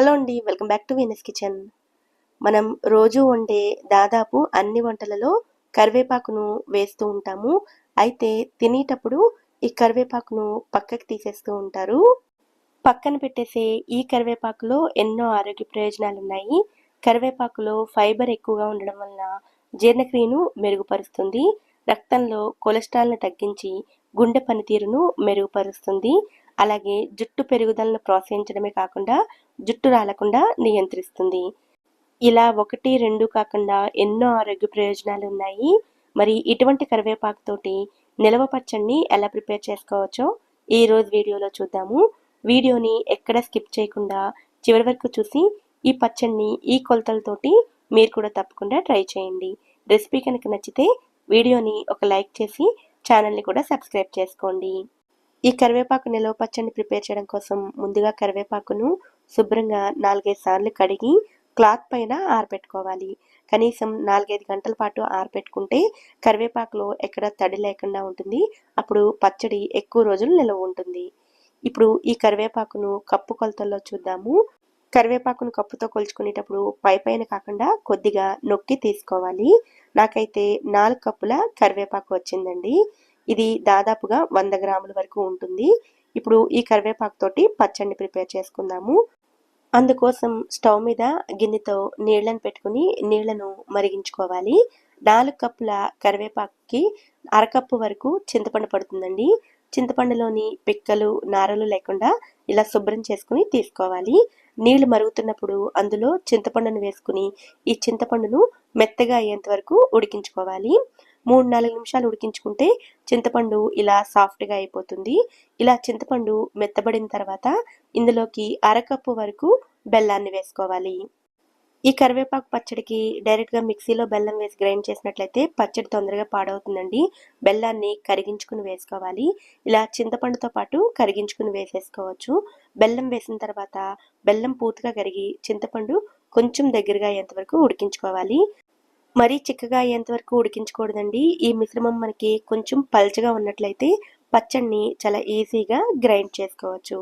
Hello అండి welcome back to Venus kitchen. మనం రోజు వండే దాదాపు అన్ని వంటలలో కరివేపాకును వేస్తూ ఉంటాము. అయితే తినేటప్పుడు ఈ కరివేపాకును పక్కకి తీసేస్తూ ఉంటారు. పక్కన పెట్టేసే ఈ కరివేపాకులో ఎన్నో ఆరోగ్య ప్రయోజనాలు ఉన్నాయి కరివేపాకులో ఫైబర్ ఎక్కువగా ఉండడం వలన జీర్ణక్రియను మెరుగుపరుస్తుంది. రక్తంలో కొలెస్ట్రాల్ని తగ్గించి గుండె పనితీరును మెరుగుపరుస్తుంది. అలాగే జుట్టు పెరుగుదలను ప్రోత్సహించడమే కాకుండా జుట్టు రాలకుండా నియంత్రిస్తుంది. ఇలా ఒకటి రెండు కాకుండా ఎన్నో ఆరోగ్య ప్రయోజనాలు ఉన్నాయి. మరి ఇటువంటి కరివేపాకుతోటి నిలవ పచ్చడిని ఎలా ప్రిపేర్ చేసుకోవచ్చో ఈ రోజు వీడియోలో చూద్దాము. వీడియోని ఎక్కడ స్కిప్ చేయకుండా చివరి వరకు చూసి ఈ పచ్చడిని ఈ కొలతలతోటి మీరు కూడా తప్పకుండా ట్రై చేయండి. రెసిపీ కనుక నచ్చితే వీడియోని ఒక లైక్ చేసి ఛానల్ని కూడా సబ్స్క్రైబ్ చేసుకోండి. ఈ కరివేపాకు నిలవ పచ్చడిని ప్రిపేర్ చేయడం కోసం ముందుగా కరివేపాకును శుభ్రంగా నాలుగైదు సార్లు కడిగి క్లాత్ పైన ఆరబెట్టుకోవాలి. కనీసం నాలుగైదు గంటల పాటు ఆరబెట్టుకుంటే కరివేపాకులో ఎక్కడ తడి లేకుండా ఉంటుంది. అప్పుడు పచ్చడి ఎక్కువ రోజులు నిలవ ఉంటుంది. ఇప్పుడు ఈ కరివేపాకును కప్పు కొలతల్లో చూద్దాము. కరివేపాకును కప్పుతో కొలుచుకునేటప్పుడు పై పైన కాకుండా కొద్దిగా నొక్కి తీసుకోవాలి. నాకైతే నాలుగు కప్పుల కరివేపాకు వచ్చిందండి. ఇది దాదాపుగా వంద గ్రాముల వరకు ఉంటుంది. ఇప్పుడు ఈ కరివేపాకు తోటి పచ్చడిని ప్రిపేర్ చేసుకుందాము. అందుకోసం స్టవ్ మీద గిన్నెతో నీళ్ళను పెట్టుకుని నీళ్ళను మరిగించుకోవాలి. నాలుగు కప్పుల కరివేపాకుకి అరకప్పు వరకు చింతపండు పడుతుందండి. చింతపండులోని పిక్కలు నారలు లేకుండా ఇలా శుభ్రం చేసుకుని తీసుకోవాలి. నీళ్ళు మరుగుతున్నప్పుడు అందులో చింతపండును వేసుకుని ఈ చింతపండును మెత్తగా అయ్యేంత వరకు ఉడికించుకోవాలి. మూడు నాలుగు నిమిషాలు ఉడికించుకుంటే చింతపండు ఇలా సాఫ్ట్గా అయిపోతుంది. ఇలా చింతపండు మెత్తబడిన తర్వాత ఇందులోకి అరకప్పు వరకు బెల్లాన్ని వేసుకోవాలి. ఈ కరివేపాకు పచ్చడికి డైరెక్ట్గా మిక్సీలో బెల్లం వేసి గ్రైండ్ చేసినట్లయితే పచ్చడి తొందరగా పాడవుతుందండి. బెల్లాన్ని కరిగించుకుని వేసుకోవాలి. ఇలా చింతపండుతో పాటు కరిగించుకుని వేసేసుకోవచ్చు. బెల్లం వేసిన తర్వాత బెల్లం పూర్తిగా కరిగి చింతపండు కొంచెం దగ్గరగా అయ్యేంతవరకు ఉడికించుకోవాలి. మరీ చిక్కగా అయ్యేంతవరకు ఉడికించకూడదండి. ఈ మిశ్రమం మనకి కొంచెం పల్చగా ఉన్నట్లయితే పచ్చడిని చాలా ఈజీగా గ్రైండ్ చేసుకోవచ్చు.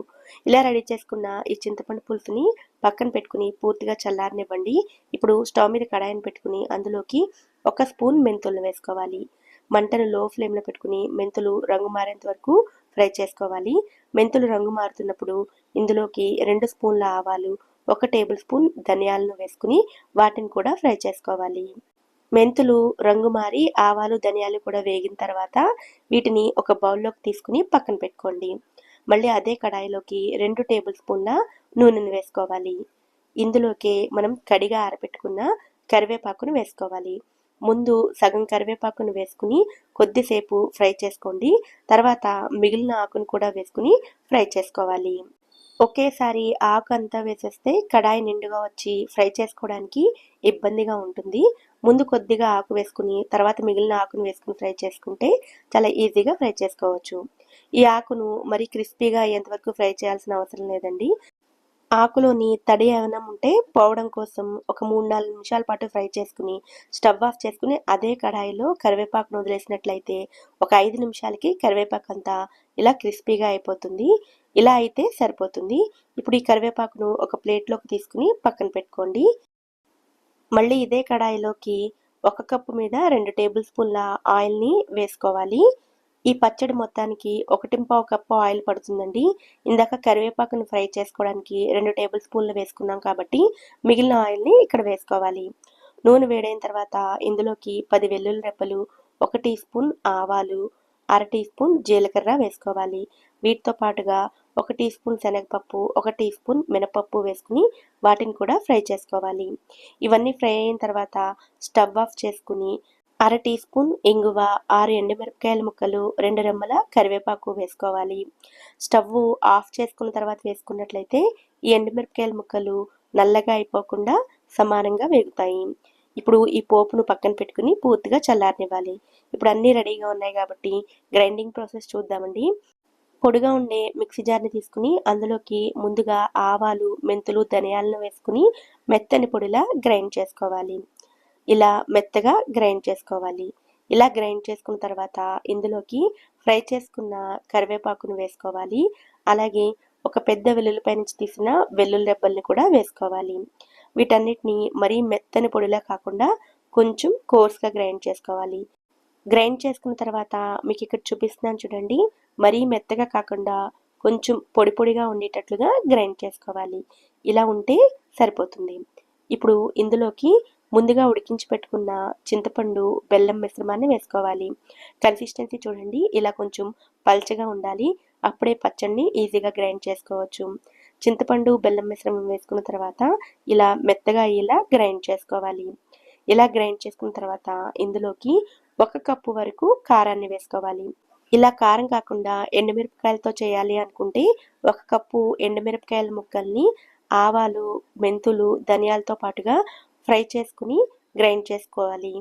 ఇలా రెడీ చేసుకున్న ఈ చింతపండు పులుసుని పక్కన పెట్టుకుని పూర్తిగా చల్లారనివ్వండి. ఇప్పుడు స్టవ్ మీద కడాయిని పెట్టుకుని అందులోకి ఒక స్పూన్ మెంతులను వేసుకోవాలి. మంటను లో ఫ్లేమ్లో పెట్టుకుని మెంతులు రంగు మారేంత వరకు ఫ్రై చేసుకోవాలి. మెంతులు రంగు మారుతున్నప్పుడు ఇందులోకి రెండు స్పూన్ల ఆవాలు ఒక టేబుల్ స్పూన్ ధనియాలను వేసుకుని వాటిని కూడా ఫ్రై చేసుకోవాలి. మెంతులు రంగు మారి ఆవాలు ధనియాలు కూడా వేగిన తర్వాత వీటిని ఒక బౌల్లోకి తీసుకుని పక్కన పెట్టుకోండి. మళ్ళీ అదే కడాయిలోకి రెండు టేబుల్ స్పూన్ల నూనెను వేసుకోవాలి. ఇందులోకి మనం కడిగా ఆరబెట్టుకున్న కరివేపాకును వేసుకోవాలి. ముందు సగం కరివేపాకును వేసుకుని కొద్దిసేపు ఫ్రై చేసుకోండి. తర్వాత మిగిలిన ఆకును కూడా వేసుకుని ఫ్రై చేసుకోవాలి. ఒకేసారి ఆకు అంతా వేసేస్తే కడాయి నిండుగా వచ్చి ఫ్రై చేసుకోవడానికి ఇబ్బందిగా ఉంటుంది. ముందు కొద్దిగా ఆకు వేసుకుని తర్వాత మిగిలిన ఆకును వేసుకుని ఫ్రై చేసుకుంటే చాలా ఈజీగా ఫ్రై చేసుకోవచ్చు. ఈ ఆకును మరి క్రిస్పీగా అయ్యేంతవరకు ఫ్రై చేయాల్సిన అవసరం లేదండి. ఆకులోని తడి ఏమైనా ఉంటే పోవడం కోసం ఒక మూడు నాలుగు నిమిషాల పాటు ఫ్రై చేసుకుని స్టవ్ ఆఫ్ చేసుకుని అదే కడాయిలో కరివేపాకును వదిలేసినట్లయితే ఒక ఐదు నిమిషాలకి కరివేపాకు అంతా ఇలా క్రిస్పీగా అయిపోతుంది. ఇలా అయితే సరిపోతుంది. ఇప్పుడు ఈ కరివేపాకును ఒక ప్లేట్లోకి తీసుకుని పక్కన పెట్టుకోండి. మళ్ళీ ఇదే కడాయిలోకి ఒక కప్పు మీద రెండు టేబుల్ స్పూన్ల ఆయిల్ని వేసుకోవాలి. ఈ పచ్చడి మొత్తానికి ఒకటి కప్పు ఆయిల్ పడుతుందండి. ఇందాక కరివేపాకును ఫ్రై చేసుకోవడానికి రెండు టేబుల్ స్పూన్లు వేసుకున్నాం కాబట్టి మిగిలిన ఆయిల్ని ఇక్కడ వేసుకోవాలి. నూనె వేడైన తర్వాత ఇందులోకి పది వెల్లుల్లి రెప్పలు ఒక టీ స్పూన్ ఆవాలు అర టీ స్పూన్ జీలకర్ర వేసుకోవాలి. వీటితో పాటుగా ఒక టీ స్పూన్ శనగపప్పు ఒక టీ స్పూన్ మినపప్పు వేసుకుని వాటిని కూడా ఫ్రై చేసుకోవాలి. ఇవన్నీ ఫ్రై అయిన తర్వాత స్టవ్ ఆఫ్ చేసుకుని అర టీ స్పూన్ ఇంగువ ఆరు ఎండుమిరపకాయల ముక్కలు రెండు రెమ్మల కరివేపాకు వేసుకోవాలి. స్టవ్ ఆఫ్ చేసుకున్న తర్వాత వేసుకున్నట్లయితే ఈ ఎండుమిరపకాయల ముక్కలు నల్లగా అయిపోకుండా సమానంగా వేగుతాయి. ఇప్పుడు ఈ పోపును పక్కన పెట్టుకుని పూర్తిగా చల్లారనివ్వాలి. ఇప్పుడు అన్నీ రెడీగా ఉన్నాయి కాబట్టి గ్రైండింగ్ ప్రాసెస్ చూద్దామండి. పొడిగా ఉండే మిక్సీ జార్ని తీసుకుని అందులోకి ముందుగా ఆవాలు మెంతులు ధనియాలను వేసుకుని మెత్తని పొడిలా గ్రైండ్ చేసుకోవాలి. ఇలా మెత్తగా గ్రైండ్ చేసుకోవాలి. ఇలా గ్రైండ్ చేసుకున్న తర్వాత ఇందులోకి ఫ్రై చేసుకున్న కరివేపాకును వేసుకోవాలి. అలాగే ఒక పెద్ద వెల్లుల్లిపై నుంచి తీసిన వెల్లుల్లి రెబ్బల్ని కూడా వేసుకోవాలి. వీటన్నిటిని మరీ మెత్తని పొడిలా కాకుండా కొంచెం కోర్స్గా గ్రైండ్ చేసుకోవాలి. గ్రైండ్ చేసుకున్న తర్వాత మీకు ఇక్కడ చూపిస్తున్నాను చూడండి. మరీ మెత్తగా కాకుండా కొంచెం పొడి పొడిగా ఉండేటట్లుగా గ్రైండ్ చేసుకోవాలి. ఇలా ఉంటే సరిపోతుంది. ఇప్పుడు ఇందులోకి ముందుగా ఉడికించి పెట్టుకున్న చింతపండు బెల్లం మిశ్రమాన్ని వేసుకోవాలి. కన్సిస్టెన్సీ చూడండి. ఇలా కొంచెం పల్చగా ఉండాలి. అప్పుడే పచ్చడిని ఈజీగా గ్రైండ్ చేసుకోవచ్చు. చింతపండు బెల్లం మిశ్రమం వేసుకున్న తర్వాత ఇలా మెత్తగా అయ్యేలా గ్రైండ్ చేసుకోవాలి. ఇలా గ్రైండ్ చేసుకున్న తర్వాత ఇందులోకి ఒక కప్పు వరకు కారాన్ని వేసుకోవాలి. ఇలా కారం కాకుండా ఎండుమిరపకాయలతో చేయాలి అనుకుంటే ఒక కప్పు ఎండుమిరపకాయల ముక్కల్ని ఆవాలు మెంతులు ధనియాలతో పాటుగా ఫ్రై చేసుకుని గ్రైండ్ చేసుకోవాలి.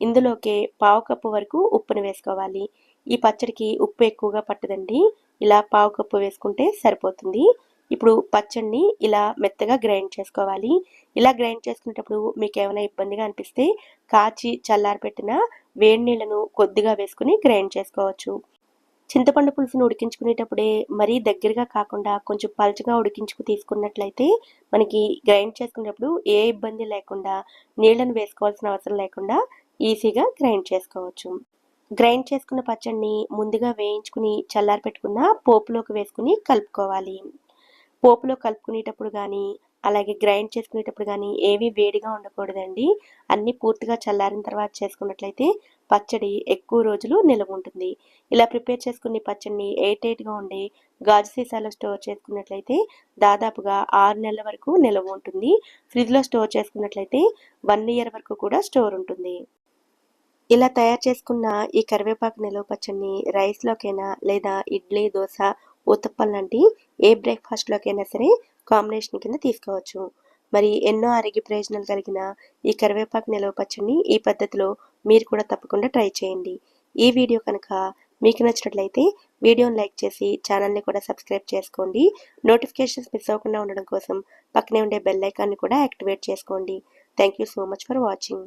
ఇందులోకే పావు కప్పు వరకు ఉప్పుని వేసుకోవాలి. ఈ పచ్చడికి ఉప్పు ఎక్కువగా పట్టదండి. ఇలా పావు కప్పు వేసుకుంటే సరిపోతుంది. ఇప్పుడు పచ్చడిని ఇలా మెత్తగా గ్రైండ్ చేసుకోవాలి. ఇలా గ్రైండ్ చేసుకునేటప్పుడు మీకు ఏమైనా ఇబ్బందిగా అనిపిస్తే కాచి చల్లారపెట్టిన వేడి నీళ్ళను కొద్దిగా వేసుకుని గ్రైండ్ చేసుకోవచ్చు. చింతపండు పులుసును ఉడికించుకునేటప్పుడే మరీ దగ్గరగా కాకుండా కొంచెం పలుచగా ఉడికించుకు తీసుకున్నట్లయితే మనకి గ్రైండ్ చేసుకునేటప్పుడు ఏ ఇబ్బంది లేకుండా నీళ్ళను వేసుకోవాల్సిన అవసరం లేకుండా ఈజీగా గ్రైండ్ చేసుకోవచ్చు. గ్రైండ్ చేసుకున్న పచ్చడిని ముందుగా వేయించుకుని చల్లారి పెట్టుకున్న పోపులోకి వేసుకుని కలుపుకోవాలి. పోపులో కలుపుకునేటప్పుడు కానీ అలాగే గ్రైండ్ చేసుకునేటప్పుడు కానీ ఏవి వేడిగా ఉండకూడదండి. అన్నీ పూర్తిగా చల్లారిన తర్వాత చేసుకున్నట్లయితే పచ్చడి ఎక్కువ రోజులు నిల్వ ఉంటుంది. ఇలా ప్రిపేర్ చేసుకునే పచ్చడిని ఎయిట్ ఎయిట్గా ఉండే గాజు సీసాలో స్టోర్ చేసుకున్నట్లయితే దాదాపుగా ఆరు నెలల వరకు నిల్వ ఉంటుంది. ఫ్రిడ్జ్లో స్టోర్ చేసుకున్నట్లయితే వన్ ఇయర్ వరకు కూడా స్టోర్ ఉంటుంది. ఇలా తయారు చేసుకున్న ఈ కరివేపాకు నిలవ పచ్చడిని రైస్లోకైనా లేదా ఇడ్లీ దోశ ఉత్తప్పం లాంటి ఏ బ్రేక్ఫాస్ట్లోకైనా సరే కాంబినేషన్ కింద తీసుకోవచ్చు. మరి ఎన్నో ఆరోగ్య ప్రయోజనాలు కలిగిన ఈ కరివేపాకు నిలవ పచ్చడిని ఈ పద్ధతిలో మీరు కూడా తప్పకుండా ట్రై చేయండి. ఈ వీడియో కనుక మీకు నచ్చినట్లయితే వీడియోని లైక్ చేసి ఛానల్ని కూడా సబ్స్క్రైబ్ చేసుకోండి. నోటిఫికేషన్స్ మిస్ అవ్వకుండా ఉండడం కోసం పక్కనే ఉండే బెల్ ఐకాన్ని కూడా యాక్టివేట్ చేసుకోండి. Thank you so much for watching.